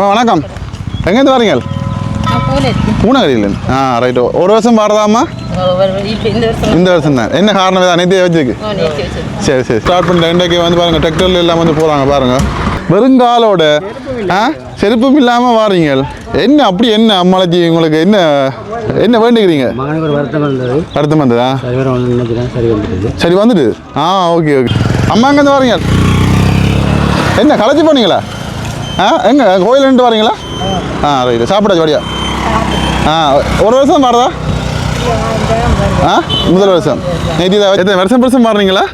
ஆ வணக்கம். எங்கேருந்து வரீங்க? பூனகிரியிலேருந்து. ஆ ரைட்டு ஒரு வருஷம் இப்போ இந்த வருஷம் இந்த வருஷம் தான். என்ன காரணம் இதான்? நேத்தியே வச்சுருக்கு. சரி சரி. ஸ்டார்ட் பண்ணிட்டேன் இன்றைக்கு வந்து பாருங்கள் டிராக்டர்ல எல்லாம் வந்து போகிறாங்க பாருங்கள் வெறுங்காலோட ஆ செருப்பும் இல்லாமல் வாரீங்க. என்ன அப்படி என்ன அம்மாச்சி உங்களுக்கு? என்ன என்ன ஒரு வருத்தம் வந்ததா. சரி வந்துட்டு ஆ ஓகே ஓகே. அம்மா எங்கேருந்து வரீங்க? என்ன களைச்சி போனீங்களா? ஆ எங்க? கோயிலேருந்து வரீங்களா? ஆ. ரைட்டு சாப்பிடாச்சு வடியா. ஆ ஒரு வருஷம் மாறுதா? ஆ முதல் வருஷம். எத்தனை வருஷம் வருஷம் மாறுறீங்களா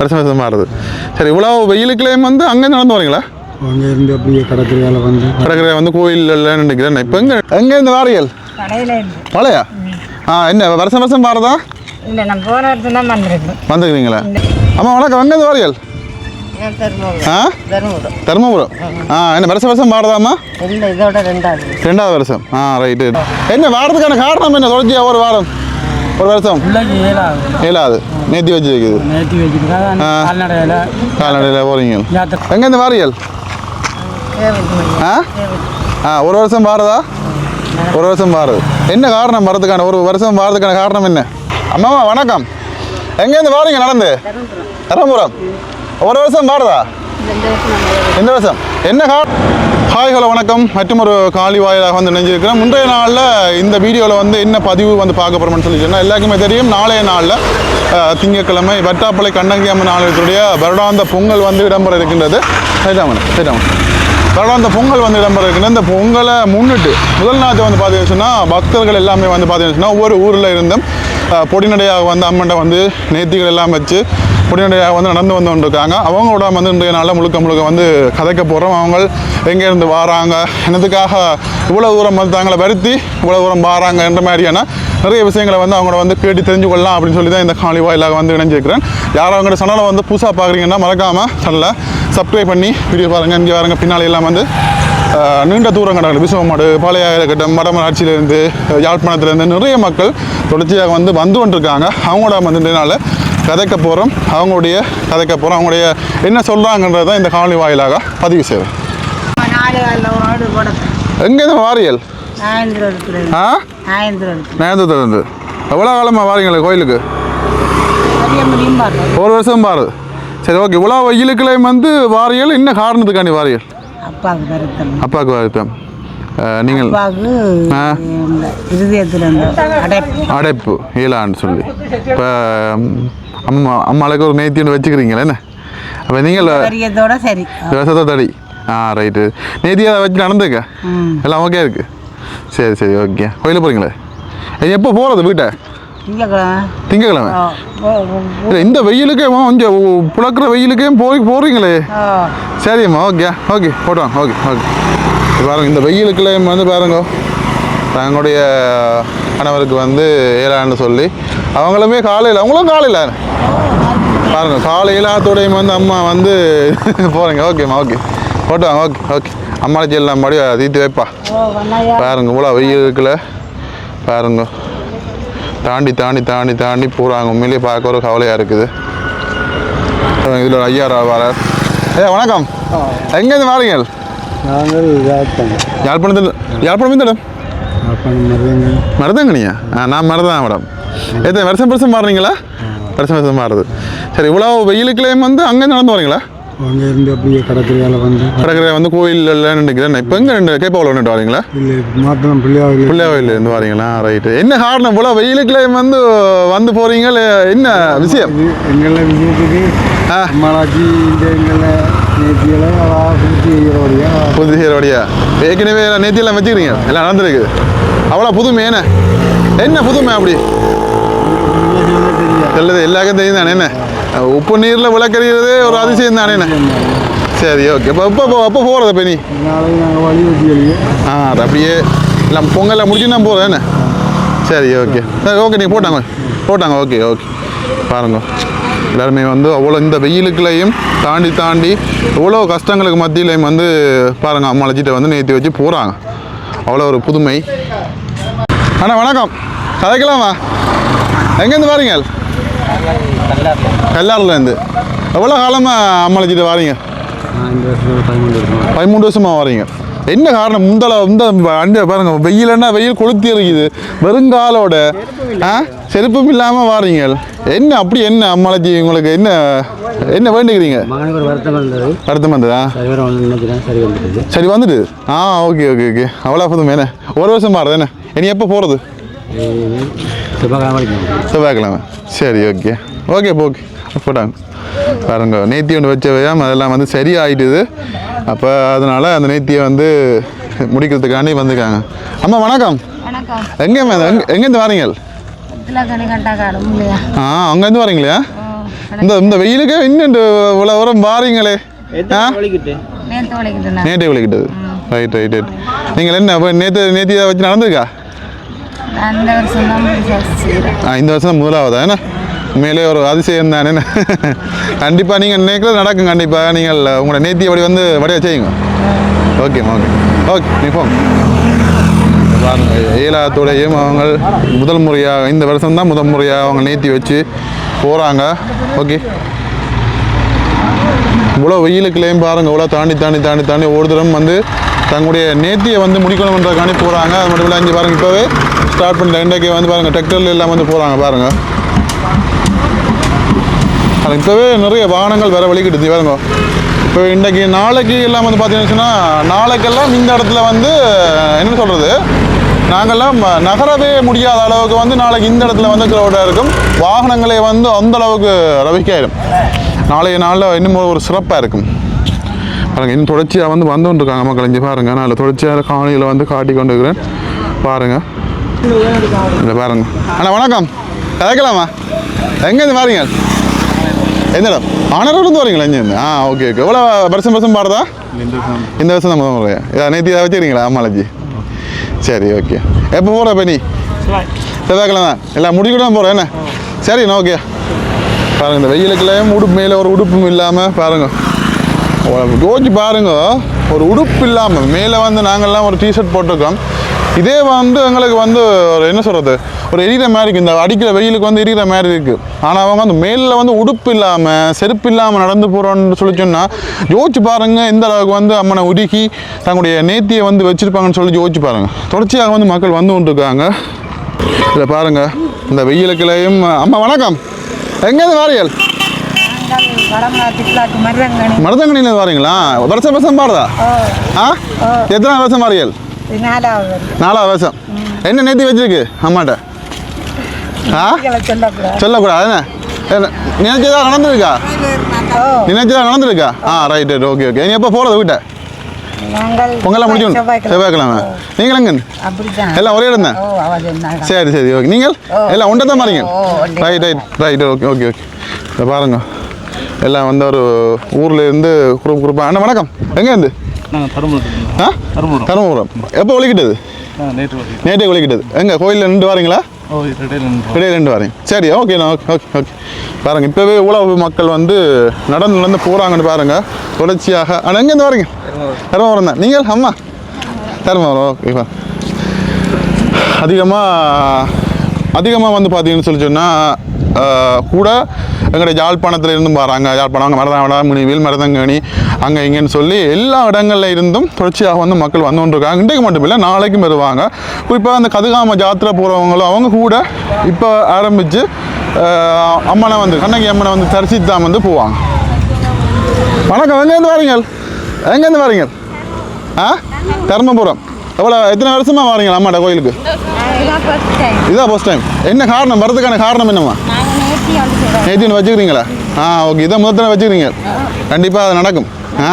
வருஷம் வருஷம் மாறுது. சரி இவ்வளோ வெயிலுக்குள்ளேயும் வந்து அங்கே நடந்து வரீங்களா அங்கே இருந்து அப்படியே கடற்கரையால் வந்து. கடற்கரை வந்து கோயிலில் நினைக்கிறேன் இப்போ எங்கே? வாரியல்? கடையில இருந்து. மழையா ஆ என்ன வருஷம் வருஷம் மாறுதா? இல்லை நான் போன வருஷம் தான் வந்திருக்கேன். வந்துருக்கீங்களா? அம்மா வணக்கம். எங்கேருந்து வாரியல்? தருமபுரம் ஆ என்ன வருஷம் வருஷம் இதோட ரெண்டாவது ரெண்டாவது வருஷம் ஆ ரைட்டு என்ன வாரத்துக்கான காரணம் என்ன தொடர்ச்சியா ஒரு வாரம் ஒரு வருஷம் ஏழாவது நேத்தி வச்சு வைக்குது. கால்நடையில் போறீங்க எங்கேருந்து வாரியல் ஆ ஆ ஒரு வருஷம் மாறுதா ஒரு வருஷம் மாறுது என்ன காரணம் வரதுக்கான ஒரு வருஷம் மாறதுக்கான காரணம் என்ன அம்மாமா வணக்கம் எங்கேருந்து வாரீங்க நடந்து தரம்புரம் ஒரு வருஷம் மாறுதா இந்த வருஷம் என்ன கா ஹாய் ஹலோ வணக்கம். மற்றும் ஒரு காலி வாயிலாக வந்து நினைஞ்சிருக்கிறேன் முந்தைய நாளில் இந்த வீடியோவில் வந்து என்ன பதிவு வந்து பார்க்க போகிறோம்னு சொல்லி சொன்னால் எல்லாருக்குமே தெரியும் நாளைய நாளில் அஹ், திங்கட்கிழமை வெட்டாப்பளை கண்ணங்கி அம்மன் ஆலயத்துடைய வருடாந்த பொங்கல் வந்து இடம்பெற இருக்கின்றது. சரிதாமன் சரிதாமன் வருடாந்த பொங்கல் வந்து இடம்பெற இருக்கின்றது. இந்த பொங்கலை முன்னிட்டு முதல் நாள் வந்து பார்த்தீங்கன்னு சொன்னால் பக்தர்கள் எல்லாமே வந்து பார்த்தீங்கன்னு சொன்னால் ஒவ்வொரு ஊரில் இருந்தும் பொடிநடையாக வந்து அம்மன்ட்ட வந்து நேர்த்திகள் எல்லாம் வச்சு உடனடியாக வந்து நடந்து வந்து கொண்டிருக்காங்க. அவங்களோட வந்து இன்றைய நாளில் முழுக்க முழுக்க வந்து கதைக்க போகிறோம் அவங்க எங்கேருந்து வாராங்க என்னதுக்காக இவ்வளோ தூரம் வந்து தாங்களை வருத்தி இவ்வளோ தூரம் வாராங்க என்ற மாதிரியான நிறைய விஷயங்களை வந்து அவங்கள வந்து கேட்டு தெரிஞ்சு கொள்ளலாம் அப்படின்னு சொல்லி தான் இந்த காணொலி வாயிலாக வந்து இணைஞ்சிருக்கிறேன். யாரும் அவங்களோட சேனலை வந்து புதுசாக பார்க்குறீங்கன்னா மறக்காமல் சேனலை சப்ஸ்கிரைப் பண்ணி வீடியோ பாருங்கள் இங்கே பாருங்க பின்னாடி எல்லாம் வந்து நீண்ட தூரம் கடங்கள் விசுவமாடு பாளைய இருக்கட்டும் வடமராட்சியிலேருந்து யாழ்ப்பாணத்துலேருந்து நிறைய மக்கள் தொடர்ச்சியாக வந்து வந்து கொண்டிருக்காங்க. அவங்களோட வந்து கதைக்க போகிறோம் அவங்களுடைய கதைக்க போகிறோம் அவங்களுடைய என்ன சொல்கிறாங்கன்றதை இந்த காணொலி வாயிலாக பதிவு செய்வேன் போட எங்கேருந்து வாரியல்? ஆ? நேரத்துலேருந்து எவ்வளோ காலமாக வாரீங்களே கோயிலுக்கு? ஒரு வருஷம் பாரு. சரி ஓகே. இவ்வளோ வெயிலுக்குள்ளேயும் வந்து வாரியல் என்ன காரணத்துக்காண்டி வாரியல்? அப்பாவுக்கு கருத்தம் அப்பாவுக்கு வருத்தம். நீங்கள். இந்த இருதயத்தில் இந்த அடைப்பு. அடைப்பு ஈலான்னு சொல்லி. இப்போ அம்மா அம்மாளுக்கு ஒரு நேத்தின்னு வச்சுக்கிறீங்களே என்ன? அப்போ நீங்கள் சரி. விவசாயத்தை தடி. ஆ ரைட்டு நேத்தி அதை வச்சு நடந்துக்க. எல்லாம் ஓகே இருக்கு. சரி சரி ஓகே கோயிலுக்கு போகிறீங்களே எப்போ போகிறது வீட்டை? திங்கக்கிழமை. இல்லை இந்த வெயிலுக்கே கொஞ்சம் புழக்கிற வெயிலுக்கே போய் போகிறீங்களே சரிம்மா ஓகே ஓகே போட்டோம் ஓகே ஓகே பாருங்க இந்த வெயிலுக்குள்ளே வந்து பாருங்க. தங்களுடைய கணவருக்கு வந்து ஏழான்னு சொல்லி அவங்களுமே காலையில் அவங்களும் காலையில். பாருங்க காலையில் ஆத்தோடையும் வந்து அம்மா வந்து போகிறீங்க ஓகேம்மா ஓகே போட்டுவாங்க ஓகே ஓகே அம்மாச்சி எல்லாம் மறுபடி தீர்த்து வைப்பா. பாருங்க இவ்வளோ வெயில் இருக்குல்ல. பாருங்க. தாண்டி தாண்டி தாண்டி தாண்டி போகிறாங்க உண்மையிலேயே பார்க்க ஒரு கவலையாக இருக்குது. இதில் ஒரு ஐயா வர. ஏ வணக்கம். எங்கேருந்து வாரீங்க நாங்கள் யாழ்ப்பாணத்தில் யாழ்ப்பாணம் இடம்? மருதங்கனியா? ஆ நான் மருதான் மேடம். எத்தனை வருஷம் வருஷம் மாறுறீங்களா வருஷம் வருஷம் மாறுது. சரி இவ்வளோ வெயிலுக்குள்ளேயும் வந்து அங்கே நடந்து வரீங்களா அங்கே இருந்து அப்படியே கடற்கரையால் வந்து. கடற்கரை வந்து கோயிலில் நினைக்கிறேன் இப்போ எங்கே ரெண்டு கேப்பாவில் நின்று வரீங்களா? இல்லை மாத்திரம் பிள்ளையாவில். பிள்ளையாவில் இருந்து வரீங்களா? ரைட்டு என்ன காரணம்? இவ்வளோ வெயிலுக்குள்ளேயும் வந்து வந்து போகிறீங்க என்ன விஷயம்? எங்களை விஜயத்துக்கு ஆ. அம்மாளாச்சி இந்த எங்களை நேற்றியெல்லாம் பூர்த்தி செய்கிறோடைய புது சீரோடியா ஏற்கனவே நேத்தியெல்லாம் வச்சுக்கிறீங்க. எல்லாம் நடந்துருக்கு அவ்வளோ புதுமை என்ன? என்ன புதுமை அப்படி? தெரியாது நல்லது எல்லாருக்கும் தெரியும் தானே என்ன? உப்பு நீரில் விளக்கறிகிறதே ஒரு அதிசயம் தானே என்ன? சரி ஓகே இப்போ இப்போ எப்போ போகிறது இப்போ நீ. ஆ அது அப்படியே இல்லை பொங்கலில் முடிச்சு நான் போகிறேன் என்ன? சரி ஓகே சரி ஓகே நீங்கள் போட்டாங்க போட்டாங்க ஓகே ஓகே பாருங்க. எல்லாருமே வந்து அவ்வளோ இந்த வெயிலுக்குள்ளேயும் தாண்டி தாண்டி இவ்வளோ கஷ்டங்களுக்கு மத்தியிலையும் வந்து பாருங்கள் அம்மா அழைச்சிட்டு வந்து நேற்றி வச்சு போகிறாங்க அவ்வளோ ஒரு புதுமை. அண்ணா வணக்கம். கதைக்கலாமா எங்கேருந்து வாரீங்க? கல்லாறுலேருந்து. எவ்வளோ காலமாக அம்மா அழைச்சிட்டு வாரீங்க? பதிமூணு வருஷமாக வரீங்க. என்ன காரணம்? முந்தள இந்த அண்ட பாருங்க வெயிலன்னா வெயில் கொளுத்தி இருக்குது. வெறுங்காலோட ஆ? செருப்பும் இல்லாமல் வாரீங்க. என்ன அப்படி என்ன அம்மாச்சி உங்களுக்கு என்ன என்ன வேண்டுகிறீங்க வருத்தம் வந்ததா? சரி சரி வந்துட்டு ஆ ஓகே ஓகே ஓகே. அவ்வளோ போதும் என்ன? ஒரு வருஷம் மாறுது என்ன? இனி எப்போ போகிறது செவ்வாய்க்கிழமை சரி ஓகே ஓகே ஓகே போட்டாங்க பாருங்க நேத்தி ஒன்று வச்சவையாம் அதெல்லாம் வந்து சரியாயிட்டுது அப்போ அதனால அந்த நேத்தியை வந்து முடிக்கிறதுக்காண்டி வந்துருக்காங்க அம்மா வணக்கம் வணக்கம் எங்கே எங்கே எங்கேருந்து வாரீங்க ஆ அங்கேருந்து வரீங்களா இந்த இந்த வெயிலுக்கு இன்னும் இந்த இவ்வளோ உரம் வாரீங்களே ஆ நேற்று விளக்கிட்டது ரைட் ரைட் ரைட் நீங்கள் என்ன நேற்று நேத்தி இதை வச்சு நடந்திருக்கா அந்த வருஷம் தான் ஆ இந்த வருஷம் முதலாவதா? என்ன? உண்மையிலே ஒரு அதிசயம் தானே? என்ன? கண்டிப்பாக நீங்கள் நினைக்கிறது நடக்கும் கண்டிப்பாக நீங்கள் உங்களோட நேத்தி அப்படி வந்து வடிவ செய்யுங்க. ஓகேம்மா ஓகே. ஓகே நீ போங்க ஏலாத்துடையும் அவங்க முதல் முறையாக இந்த வருஷம் தான் முதல் முறையாக அவங்க நேத்தி வச்சு போகிறாங்க ஓகே. இவ்வளோ வெயிலுக்குலேயும் பாருங்கள் இவ்வளோ தாண்டி தாண்டி தாண்டி தாண்டி ஒரு தரம் வந்து தங்களுடைய நேத்தியை வந்து முடிக்கணுன்றதுக்காண்டி போகிறாங்க அது மட்டும் இல்லை இங்கே பாருங்கள் இப்போவே ஸ்டார்ட் பண்ணிட்டேன் இன்றைக்கி வந்து பாருங்கள் டிராக்டர்ல எல்லாம் வந்து போகிறாங்க பாருங்கள் அது இப்போவே நிறைய வாகனங்கள் வேறு வலிக்கிட்டு பாருங்க. இப்போ இன்றைக்கு நாளைக்கு எல்லாம் வந்து பார்த்தீங்கன்னு நாளைக்கெல்லாம் இந்த இடத்துல வந்து என்ன சொல்கிறது நாங்கள்லாம் ம- நகரவே முடியாத அளவுக்கு வந்து நாளைக்கு இந்த இடத்துல வந்து க்ரௌடாக இருக்கும். வாகனங்களே வந்து அந்த அளவுக்கு ரவிக்காயிடும் நாளைய நாளில் இன்னும் ஒரு சிறப்பாக இருக்கும். பாருங்கள் இன்னும் தொடர்ச்சியாக வந்து வந்து மக்கள். இங்கே பாருங்கள் நான் தொடர்ச்சியாக காணியில் வந்து காட்டி கொண்டு இருக்கிறேன் பாருங்கள் இல்லை பாருங்க. அண்ணா வணக்கம். கதைக்கலாமா? எங்கேருந்து பாருங்க எந்த இடம் ஆனரோடு வரீங்களா இங்கேருந்து? ஆ ஓகே ஓகே எவ்வளோ வருஷம் வருஷம் பாடுதா இந்த வருஷம் தான் முதல் முறையா இதை நேற்று இதை அம்மாலஜி சரி ஓகே எப்போ போகிற இப்போ நீ? செவ்வாய்க்கிழமை. எல்லாம் முடிக்கிட்டு கூட போகிறேன் என்ன? சரி ஓகே பாருங்க இந்த வெயிலுக்குள்ளேயும் உடுப்பு மேலே ஒரு உடுப்பும் இல்லாமல் பாருங்க. யோசிச்சு பாருங்க. ஒரு உடுப்பு இல்லாமல் மேலே வந்து நாங்கள்லாம் ஒரு டிஷர்ட் போட்டிருக்கோம். இதே வந்து எங்களுக்கு வந்து ஒரு என்ன சொல்கிறது ஒரு எரிகிற மாதிரி இருக்குது இந்த அடிக்கிற வெயிலுக்கு வந்து எரிகிற மாதிரி இருக்குது ஆனால் அவங்க வந்து மேலில் வந்து உடுப்பு இல்லாமல் செருப்பு இல்லாமல் நடந்து போகிறோன்னு சொல்லி சொன்னால் யோசிச்சு பாருங்க எந்த அளவுக்கு வந்து அம்மனை உருகி தங்களுடைய நேத்தியை வந்து வச்சுருப்பாங்கன்னு சொல்லி யோசிச்சு பாருங்கள் தொடர்ச்சியாக வந்து மக்கள் வந்து கொண்டிருக்காங்க. இதில் பாருங்கள் இந்த வெயிலுக்குள்ளேயும் அம்மா வணக்கம். எங்கேருந்து வாரியல் மருதங்கனியில் வரீங்களா? வருஷம் வருஷம் பாடுதா? ஆ. எத்தனை வருஷம் இது நாலாவது வருஷம். என்ன நேத்தி வச்சிருக்கு? அம்மாட்ட? ஆ? சொல்லக்கூடாது. என்ன? நினைச்சதா நடந்திருக்கா? நினைச்சதா நடந்திருக்கா? ஆ ரைட் ரைட் ஓகே ஓகே நீ எப்போ போகிறது வீட்டை? நாங்கள் பொங்கலாம் முடிச்சு செவ்வாய்க்கிழமை. நீங்கள் எங்க? எல்லாம் ஒரே இடம் தான் சரி சரி ஓகே நீங்கள். எல்லாம் ஒன்றை தான் ஒன்றே. Right right right okay okay okay இதை பாருங்க. எல்லாம் வந்து ஒரு ஊர்ல இருந்து குரூப் குரூப்பாக அண்ணா வணக்கம். எங்கேருந்து? நாங்கள் தருமபுரம் ஆ? தருமபுரம். தருமபுரம். எப்போ ஒழிக்கிட்டது நேற்று ஒழிக்கிட்டது எங்கே? கோயிலில் நின்று வரீங்களா? இடையில நின்று ரெண்டு வரேன் சரி ஓகே ஓகே ஓகே ஓகே. பாருங்க இப்போவே உழவு மக்கள் வந்து நடந்து நடந்து போகிறாங்கன்னு பாருங்க. தொடர்ச்சியாக. ஆனால் எங்கேருந்து வரீங்க? தருமபுரம். தான். நீங்கள் அம்மா? தருமபுரம் ஓகேப்பா அதிகமாக அதிகமாக வந்து பார்த்தீங்கன்னு சொல்லி சொன்னால் கூட எங்களுடைய யாழ்ப்பாணத்தில் இருந்தும் வராங்க யாழ்ப்பாணம் மருதாவடா முனிவில் மருதங்கனி அங்கே இங்கேன்னு சொல்லி எல்லா இடங்கள்ல இருந்தும் தொடர்ச்சியாக வந்து மக்கள் வந்து கொண்டிருக்காங்க. இன்றைக்கு மட்டும் இல்லை நாளைக்கும் வருவாங்க. குறிப்பாக அந்த கதுகாம ஜாத்திரை போகிறவங்களும் அவங்க கூட இப்போ ஆரம்பித்து அம்மனை வந்து கண்ணகி அம்மனை வந்து தரிசித்து தான் வந்து போவாங்க. வணக்கம். எங்கேருந்து வரீங்க? எங்கேருந்து வரீங்க? ஆ? தர்மபுரம். எவ்வளோ எத்தனை வருஷமா வரீங்க அம்மாட்ட கோயிலுக்கு? இதான் ஃபர்ஸ்ட் டைம் என்ன காரணம்? வரதுக்கான காரணம் என்னம்மா? நேத்தின்னு வச்சுக்கிறீங்களா? ஆ ஓகே இதான் முதல் தடவை வச்சுக்கிறீங்க. கண்டிப்பாக அது நடக்கும். ஆ?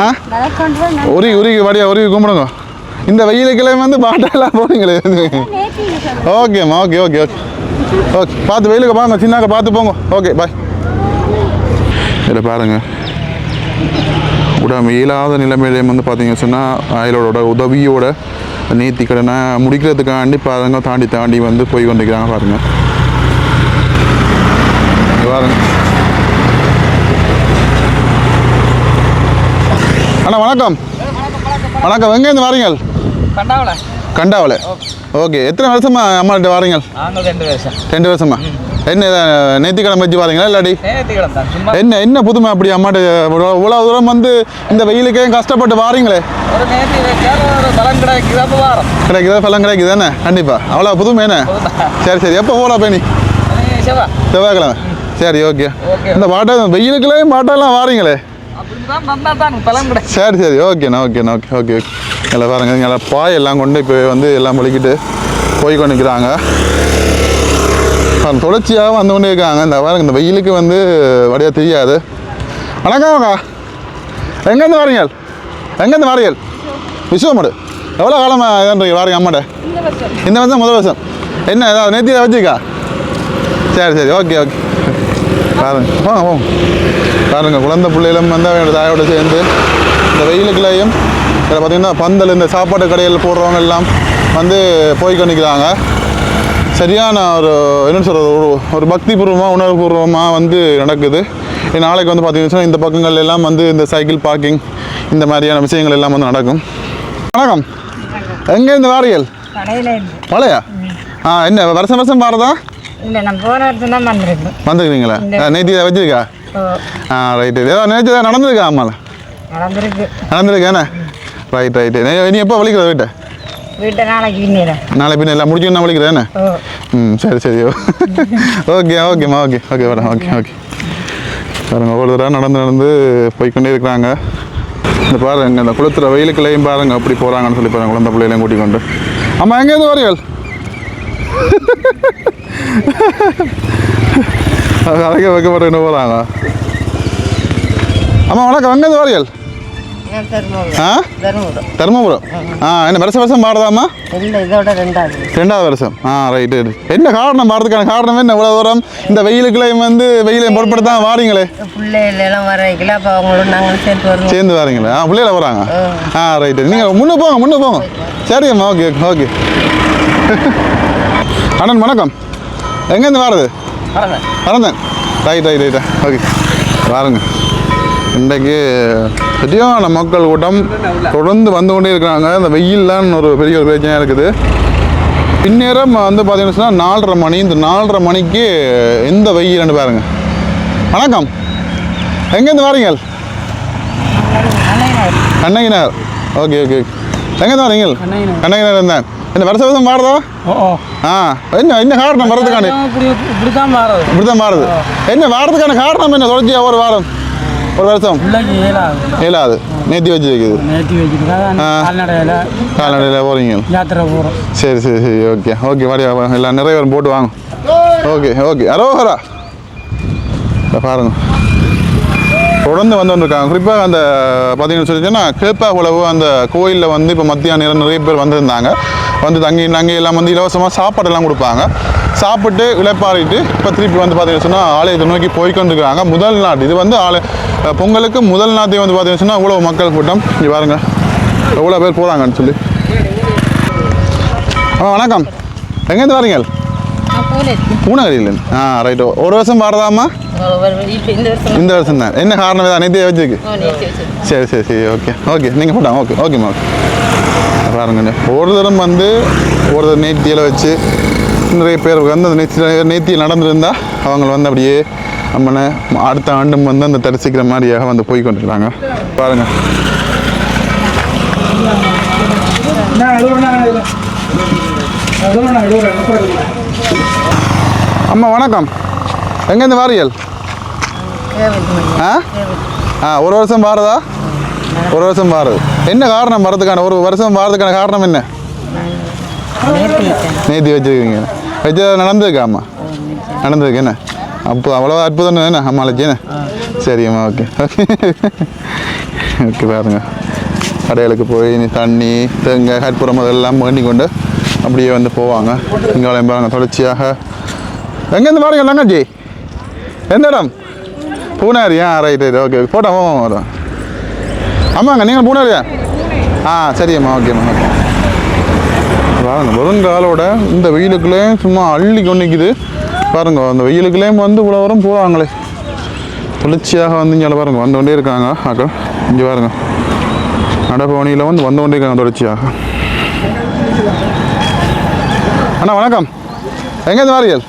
உருகி உருகி வடியா உருகி கும்பிடுங்க. இந்த வெயிலுக்கிழமை வந்து பாட்டெல்லாம் சொல்கிறோம் ஓகேம்மா ஓகே ஓகே ஓகே ஓகே பார்த்து வெயிலுக்கு பாருங்க. சின்னாக்க பார்த்து போங்க. ஓகே பாய் இதில் பாருங்க. உடம்பு இயலாத நிலைமையிலையும் வந்து பார்த்தீங்கன்னு சொன்னால் அயலோட உதவியோட நேர்த்தி கடனை முடிக்கிறதுக்காண்டி பாருங்க தாண்டி தாண்டி வந்து போய் கொண்டிருக்கிறாங்க பாருங்க. இங்க பாருங்க அண்ணா வணக்கம். வணக்கம். எங்கேருந்து வாரீங்க கண்டாவல கண்டாவில் ஓகே. எத்தனை வருஷமா அம்மாட்ட வாரீங்க ரெண்டு வருஷம். என்ன நேத்திக்கிழமை வச்சு பாருங்களா இல்லாடி என்ன என்ன புதுமை அப்படி அம்மாட்ட இவ்வளோ தூரம் வந்து இந்த வெயிலுக்கே கஷ்டப்பட்டு வாரீங்களே? கிடைக்குது வாரம். கிடைக்குதா? தானே கண்டிப்பா. அவ்வளோ புதுமை. என்ன சரி சரி. எப்போ போகலாம் பேணி செவா செவ்வாய்க்கிழமை. சரி ஓகே. இந்த பாட்டை வெயிலுக்குள்ளே பாட்டெல்லாம் வாரீங்களே? சரி சரி. ஓகேண்ணா ஓகேண்ணா ஓகே ஓகே ஓகே எல்லாம் பாருங்க இங்கே பாய் எல்லாம் கொண்டு இப்போ வந்து எல்லாம் பொழிக்கிட்டு போய் கொண்டு நிற்கிறாங்க தொடர்ச்சியாக வந்து கொண்டே இருக்காங்க இந்த பாருங்க இந்த வெயிலுக்கு வந்து வடியாக தெரியாது. வணக்கம்க்கா எங்கேருந்து வாரீங்க எங்கேருந்து வாரீங்கள்? விஸ்வமடு எவ்வளோ காலமாக இதான்றீங்க வாரீங்க அம்மாட்ட. இந்த வருஷம். முதல் வருஷம். என்ன ஏதாவது நேத்தியில் வச்சுக்கா சரி சரி. ஓகே ஓகே பாருங்க. போங்க போங்க பாருங்க குழந்தை பிள்ளைகளும் வந்து அவங்களோட தாயோட சேர்ந்து இந்த வெயிலுக்குள்ளேயும் இதில் பார்த்தீங்கன்னா பந்தல் இந்த சாப்பாட்டு கடையில் போடுறவங்க எல்லாம் வந்து போய் கொண்டிருக்கிறாங்க சரியான ஒரு என்ன சொல்கிறது ஒரு ஒரு பக்திபூர்வமாக உணர்வுபூர்வமாக வந்து நடக்குது. நாளைக்கு வந்து பார்த்தீங்கன்னா இந்த பக்கங்கள் எல்லாம் வந்து இந்த சைக்கிள் பார்க்கிங் இந்த மாதிரியான விஷயங்கள் எல்லாம் வந்து நடக்கும். வணக்கம். எங்கேருந்து வாரியல் கடையில் இருந்து மழையா ஆ என்ன வருஷம் வருஷம் பாரதா இல்லை நான் போன வருஷம் தான் வந்திருக்கேன் வந்துருக்கீங்களா? நேத்தி வச்சிருக்கா? ஆ ரைட்டு ஏதோ நேற்று தான் நடந்திருக்கா ஆமாம் நடந்திருக்கு. ரைட் ரைட்டு நீ எப்போ வலிக்கிறது வீட்டை? வீட்டை நாளைக்கு இன்னிறேன் நாளை பின்ன எல்லாம் ம் சரி சரி. ஓகே ஓகேம்மா ஓகே. ஓகே வரேன் ஓகே ஓகே. பாருங்க ஒவ்வொரு தடவை நடந்து நடந்து போய்க்கொண்டே இருக்கிறாங்க இந்த பாருங்க இந்த குளத்துற வெயிலுக்குள்ளேயும் பாருங்க அப்படி போகிறாங்கன்னு சொல்லி பாருங்க குழந்தை பிள்ளைகளையும் கூட்டிக் கொண்டு அம்மா எங்கேருந்து வரீர்கள்? அழக வைக்கப்பட்டு போகிறாங்க அம்மா வணக்கம். எங்கேருந்து வரீர்கள்? தருமபுரம். ஆ? என்ன வருஷம் வருஷம் இதோட ரெண்டாவது வருஷம். ஆ ரைட்டு என்ன காரணம்? பாடுறதுக்கான காரணம் என்ன? இவ்வளோ தூரம் இந்த வெயிலுக்குள்ளேயும் வந்து வெயிலையும் பொருட்படுத்தாம வாரீங்களே? அப்போ அவங்களும் நாங்களும் சேர்ந்து வாரீங்களே? ஆ பிள்ளைகள வராங்க. ஆ. ரைட்டு நீங்கள் முன்னே போங்க முன்னே போங்க. சரிம்மா ஓகே ஓகே அண்ணன் வணக்கம். எங்கேருந்து வாரது? வரந்தேன் ரைட் ரைட் ரைட்டா ஓகே. பாருங்க இன்றைக்கு சரியான மக்கள் கூட்டம் தொடர்ந்து வந்து கொண்டே இருக்கிறாங்க. இந்த வெயில்லாம் ஒரு பெரிய ஒரு பிரச்சனையாக இருக்குது. பின்னேரம் வந்து பார்த்தீங்கன்னு நாலரை மணி இந்த நாலரை மணிக்கு எந்த வெயில்னு பாருங்க. வணக்கம். எங்கேருந்து வாரீங்க? Kannagi Nagar okay okay. எங்கேருந்து வாரீங்க? கண்ணகி நகர் இருந்தேன் இந்த வருஷ வருஷம் மாறுதா? ஆ என்ன என்ன காரணம் வரதுக்கான இப்படி இப்படி தான் மாறுது. இப்படிதான் மாறுது. என்ன வாரத்துக்கான காரணம் என்ன? தொடர்ச்சியா ஒரு வாரம் ஒரு வருஷம்? இயலாது நேத்தி வச்சு வைக்குது. கால்நடையில் போகிறீங்க யாத்திரை போகிறோம் சரி சரி சரி. ஓகே ஓகே வாடி வா, எல்லாம் நிறைய பேரும் போட்டு வாங்க. Okay okay. அரோஹரா பாருங்க. தொடர்ந்து வந்து வந்திருக்காங்க குறிப்பாக அந்த பார்த்தீங்கன்னு சொல்லிச்சுன்னா கேப்பா உழவு அந்த கோயிலில் வந்து இப்போ மத்தியான நேரம் நிறைய பேர் வந்திருந்தாங்க. வந்து தங்கி தங்கி எல்லாம் வந்து இலவசமாக சாப்பாடெல்லாம் கொடுப்பாங்க. சாப்பிட்டு இளைப்பாறிட்டு இப்போ திருப்பி வந்து பார்த்தீங்கன்னு சொன்னால் ஆலயத்தை நோக்கி போய்க்கொண்டிருக்காங்க முதல் நாள். இது வந்து ஆலய பொங்கலுக்கு முதல் நாட்டை வந்து பார்த்தீங்கன்னு சொன்னால் இவ்வளோ மக்கள் கூட்டம். இங்கே பாருங்க. எவ்வளோ பேர் போகிறாங்கன்னு சொல்லி. ஆ வணக்கம். எங்கேருந்து வரீங்க? பூனகிரியிலேருந்து ஆ ரைட்டு ஒரு வருஷம் இப்போ இந்த வருஷம் தான். என்ன காரணம்? இதான் நேற்று வச்சிருக்கு சரி சரி சரி. ஓகே. ஓகே. நீங்கள் போட்டாங்க ஓகே. ஓகேம்மா ஓகே பாருங்க ஒரு தரம் வந்து ஒரு நேர்த்தியில் வச்சு நிறைய பேர் வந்து அந்த நேர்த்தி நேர்த்தியில் நடந்திருந்தா அவங்க வந்து அப்படியே நம்மனை அடுத்த ஆண்டும் வந்து அந்த தரிசிக்கிற மாதிரியாக வந்து போய் கொண்டிருக்காங்க பாருங்கள் அம்மா வணக்கம். எங்கேருந்து வாரியல்? ஆ? ஆ ஒரு வருஷம் பாரதா ஒரு வருஷம் மாறுது என்ன காரணம் வரதுக்கான ஒரு வருஷம் பாரதுக்கான காரணம் என்ன? நேத்தி வச்சிருக்கீங்க. வச்சு நடந்திருக்கா அம்மா நடந்திருக்கு என்ன? அப்போ அவ்வளோ அற்புதம் என்ன? அம்மாளுக்கு என்ன? சரிம்மா ஓகே ஓகே. ஓகே பாருங்க. கடைகளுக்கு போய் நீ தண்ணி தேங்காய் கற்பூரம் அதெல்லாம் வேண்டி கொண்டு அப்படியே வந்து போவாங்க. இங்கே பாருங்க தொடர்ச்சியாக. எங்கேருந்து பாருங்க தங்கச்சி? எந்த இடம்? பூனாரியா ஆ ரைட் ரைட் ஓகே போட்டோம் வரும் ஆமாங்க நீங்கள் பூனாரியா ஆ சரிம்மா ஓகேம்மா ஓகே. பாருங்க வருங்காலோட இந்த வெயிலுக்குள்ளேயும் சும்மா அள்ளி கொண்டிக்குது. பாருங்க அந்த வெயிலுக்குள்ளேயும் வந்து இவ்வளோ வரும் போவாங்களே தொடர்ச்சியாக வந்து இங்கே பாருங்க வந்து கொண்டே இருக்காங்க அக்கா இங்கே பாருங்க. நடப்பவனியில் வந்து வந்து கொண்டே இருக்காங்க தொடர்ச்சியாக. அண்ணா வணக்கம். எங்கேருந்து வாரியல்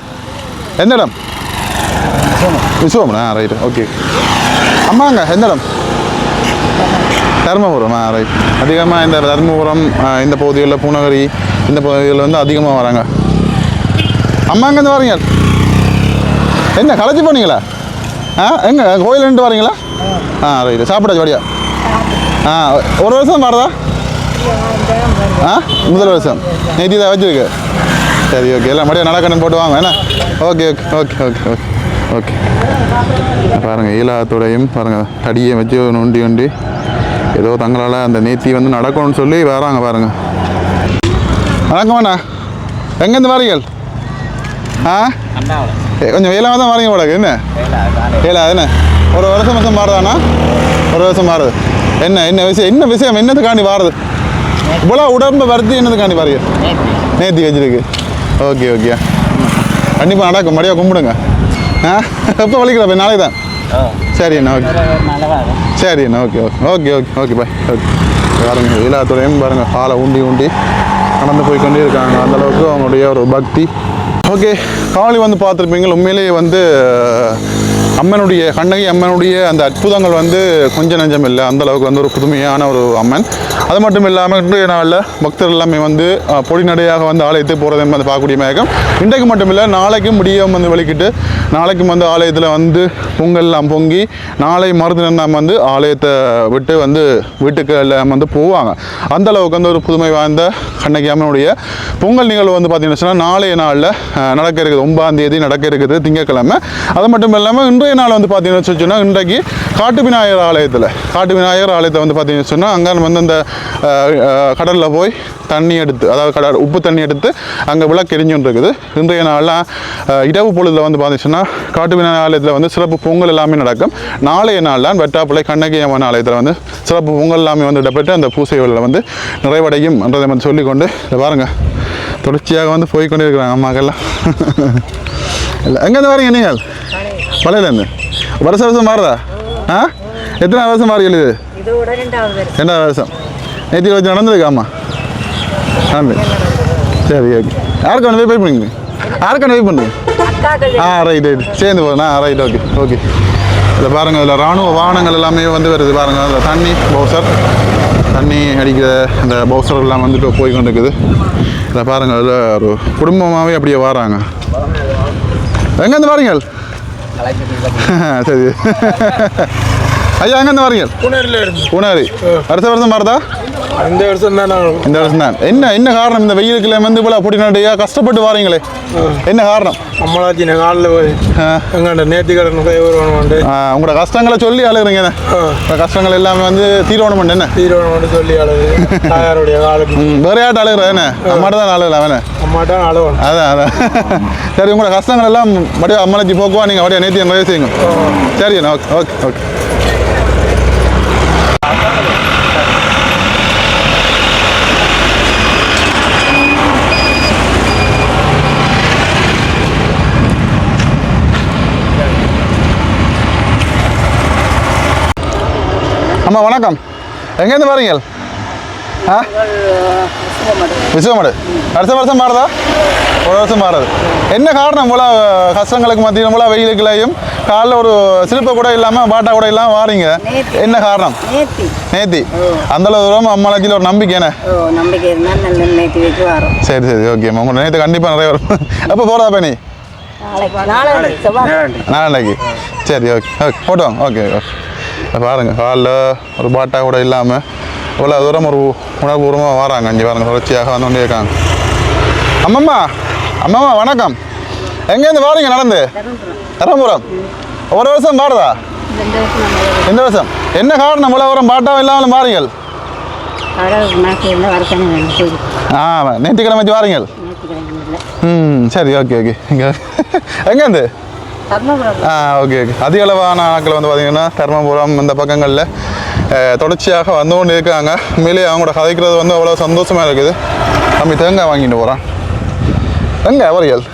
எந்த இடம்? விசுவம் ஆ ரைட்டு ஓகே. அம்மாங்க எந்த இடம்? தருமபுரம் ஆ ரைட் அதிகமாக இந்த தருமபுரம் இந்த பகுதிகளில் பூநகரி இந்த பகுதிகளில் வந்து அதிகமாக வராங்க. அம்மா எங்கேருந்து வரீங்க? என்ன களைச்சி போனீங்களா? ஆ எங்கே கோயிலுன்ட்டு வரீங்களா? ஆ ரைட்டு சாப்பிடாச்சு வடியா? ஆ ஒரு வருஷம் வரதா ஆ முதல் வருஷம். நேற்று தான் வச்சுருக்கு. சரி ஓகே எல்லாம் மடியா நடக்கணும் போட்டு வாங்க. என்ன? Okay okay okay okay okay okay பாருங்கள் ஈழத்துடையும் பாருங்கள் தடியை வச்சு நொண்டி நொண்டி. ஏதோ தங்களால் அந்த நேத்தி வந்து நடக்கணும்னு சொல்லி வராங்க பாருங்கள் வணக்கம்ண்ணா எங்கேருந்து வரீங்கள் ஆ? கொஞ்சம் வேலாக தான் வரீங்க போல என்ன? ஏலா என்ன? ஒரு வருஷம் வருஷம் மாறுதாண்ணா? ஒரு வருஷம் மாறுது. என்ன என்ன விஷயம் என்ன விஷயம் என்னத்துக்காண்டி மாறுது? இவ்வளோ உடம்பு வருத்தி என்னதுக்காண்டி பாருங்க நேத்தி. வச்சிருக்கு. Okay okay. கண்டிப்பாக நடக்கும். மடியாக கும்பிடுங்க. ஆ? எப்போ வலிக்கிறப்ப நாளைக்கு தான் சரிண்ணா ஓகே. சரிண்ணா okay okay okay okay okay bye okay பாருங்க எல்லாத்துறையும் பாருங்க காலை ஊண்டி ஊண்டி நடந்து போய் கொண்டே இருக்காங்க அந்தளவுக்கு அவங்களுடைய ஒரு பக்தி. ஓகே காலி வந்து பார்த்துருப்பீங்க. உண்மையிலேயே வந்து அம்மனுடைய கண்ணகி அம்மனுடைய அந்த அற்புதங்கள் வந்து கொஞ்சம் நஞ்சம் இல்லை. அந்த அளவுக்கு வந்து ஒரு புதுமையான ஒரு அம்மன். அது மட்டும் இல்லாமல் இன்றைய நாளில் பக்தர்கள் எல்லாமே வந்து பொடிநடையாக வந்து ஆலயத்தை போகிறதை வந்து பார்க்கக்கூடிய மேகம். இன்றைக்கு மட்டும் இல்லை நாளைக்கும் முடியாமல் வந்து வலிக்கிட்டு நாளைக்கும் வந்து ஆலயத்தில் வந்து பொங்கல்லாம் பொங்கி நாளை மறுதினம் நாம் வந்து ஆலயத்தை விட்டு வந்து வீட்டுக்கு எல்லாம் வந்து போவாங்க. அந்த அளவுக்கு வந்து ஒரு புதுமை வாய்ந்த கண்ணகி அம்மனுடைய பொங்கல் நிகழ்வு வந்து பார்த்தீங்கன்னா நாளைய நாளில் நடக்க இருக்குது. ஒன்பதாம் தேதி நடக்க இருக்குது திங்கட்கிழமை. அது மட்டும் இல்லாமல் இன்றைய நாள் வந்து பார்த்தீங்கன்னு சொன்னால் இன்றைக்கு காட்டு விநாயகர் ஆலயத்தில் காட்டு விநாயகர் ஆலயத்தை வந்து பார்த்தீங்கன்னு சொன்னால் அங்கே வந்து அந்த கடலில் போய் தண்ணி எடுத்து அதாவது கடல் உப்பு தண்ணி எடுத்து அங்கே விளக்கு இருக்குது. இன்றைய நாளெலாம் இரவு பொழுதில் வந்து பார்த்தீங்கன்னா காட்டு விநாயகர் ஆலயத்தில் வந்து சிறப்பு பொங்கல் எல்லாமே நடக்கும். நாளைய நாள் தான் வெட்டாப்பிள்ளை கண்ணகி அம்மன் ஆலயத்தில் வந்து சிறப்பு பொங்கல் எல்லாமே வந்து இடப்பட்டு அந்த பூசைகளில் வந்து நிறைவடையும் என்றதை வந்து சொல்லிக்கொண்டு இதை பாருங்கள் தொடர்ச்சியாக வந்து போய்கொண்டே இருக்கிறாங்க அம்மாக்கெல்லாம் இல்லை எங்கேருந்து வரீங்க நீங்கள்? பழையிலேருந்து வருஷ வருஷம் மாறுதா ஆ எத்தனை வருஷம் ரெண்டாவது வருஷம் ரெண்டாவது வருஷம் நேற்று வச்சு நடந்திருக்கு ஆமாம் நடந்து சரி ஓகே யாருக்கு வேணும் வெயிட் பண்ணுங்க யாருக்கு வேணும் வெயிட் பண்ணுங்க ஆ ரைட் ரைட் சேர்ந்து போகிறேன் ஆ ரைட் ஓகே ஓகே இதில் பாருங்கள் இதில் ராணுவ வாகனங்கள் எல்லாமே வந்து வருது பாருங்கள் அதில் தண்ணி பவுசர் தண்ணி அடிக்கிற அந்த பவுசர் எல்லாம் வந்துட்டு போய் கொண்டு இருக்குது இதில் பாருங்கள் இதில் ஒரு குடும்பமாகவே அப்படியே வராங்க எங்கேருந்து வாரீங்கள் சரி ஐயா எங்கேருந்து வாரீங்க? புனரில் இருந்து. பூனாரி. வருஷ வருஷம் மாறுதா? இந்த வருஷம் தான் இந்த வருஷம் தான். என்ன என்ன காரணம்? இந்த வெயிலுக்குள்ள வந்து இவ்வளோ அப்படி நடையா? கஷ்டப்பட்டு வாரீங்களே. என்ன காரணம்? அம்மளாச்சின காலில் போய் எங்கள்கிட்ட நேர்த்தி கடன் வருவானுண்டு ஆ, உங்களோட கஷ்டங்களை சொல்லி அழுகுறீங்க என்ன? கஷ்டங்கள் எல்லாமே வந்து தீர்மானம் என்ன? தீரவனோடு சொல்லி அழுது. தாயாருடைய காலுக்கு. வேற யார்ட்ட அழுகுற? என்ன? அம்மாட்ட தான் அழுகல அவன அம்மாட்டான் அழுவன். அதான் அதான். சரி உங்களோட கஷ்டங்கள் எல்லாம் மறுபடியும் அம்மனச்சி போக்குவா? நீங்கள் அப்படியே நேற்று நிறைய செய்யுங்க. சரி அண்ணா ஓகே ஓகே ஓகே. அம்மா வணக்கம். எங்கேருந்து வரீங்க? ஆ? விசுவமடு. அடுத்த வருஷம் மாறுதா? ஒரு வருஷம் மாறுது. என்ன காரணம்? இவ்வளோ கஷ்டங்களுக்கு மத்தியில் இவ்வளோ வெயிலுக்குள்ளையும் காலைல ஒரு சிலிப்பை கூட இல்லாமல் பாட்டா கூட இல்லாமல் வாரீங்க. என்ன காரணம்? நேத்தி. நேத்தி. அந்த அளவு தூரம் அம்மாச்சியில் ஒரு நம்பிக்கை என்ன? சரி சரி ஓகே உங்களோட நேற்று கண்டிப்பாக நிறைய வரும். எப்போ போகிறதா நாளைக்கு. செவ்வாய். நாளைக்கு. சரி ஓகே ஓகே போட்டோம் ஓகே ஓகே. இப்ப பாருங்க காலைல ஒரு பாட்டா கூட இல்லாமல் இவ்வளோ தூரம் ஒரு உணர்வுபூர்வமாக வராங்க. இங்கே பாருங்க தொடர்ச்சியாக வந்து கொண்டே இருக்காங்க அம்மம்மா அம்மம்மா வணக்கம். எங்கேருந்து வாரீங்க நடந்து? தரம்புரம். ஒரு வருஷம் பாடுதா இந்த வருஷம். என்ன காரணம்? இவ்வளோ வரும் பாட்டாவும் இல்லாமல் மாறீங்கள் ஆ நேற்றுக்கிழமை வாரீங்கள்? ம் சரி ஓகே ஓகே. இங்கே எங்கேருந்து? ஆ ஓகே ஓகே அதிக அளவான ஆட்கள் வந்து பார்த்தீங்கன்னா தர்மபுரம் இந்த பக்கங்களில். தொடர்ச்சியாக வந்து கொண்டு இருக்காங்க மேலே அவங்களோட கதைக்கிறது வந்து அவ்வளோ சந்தோஷமாக இருக்குது. நம்ம தேங்காய் வாங்கிட்டு போகிறான் தேங்காய் அவரியல்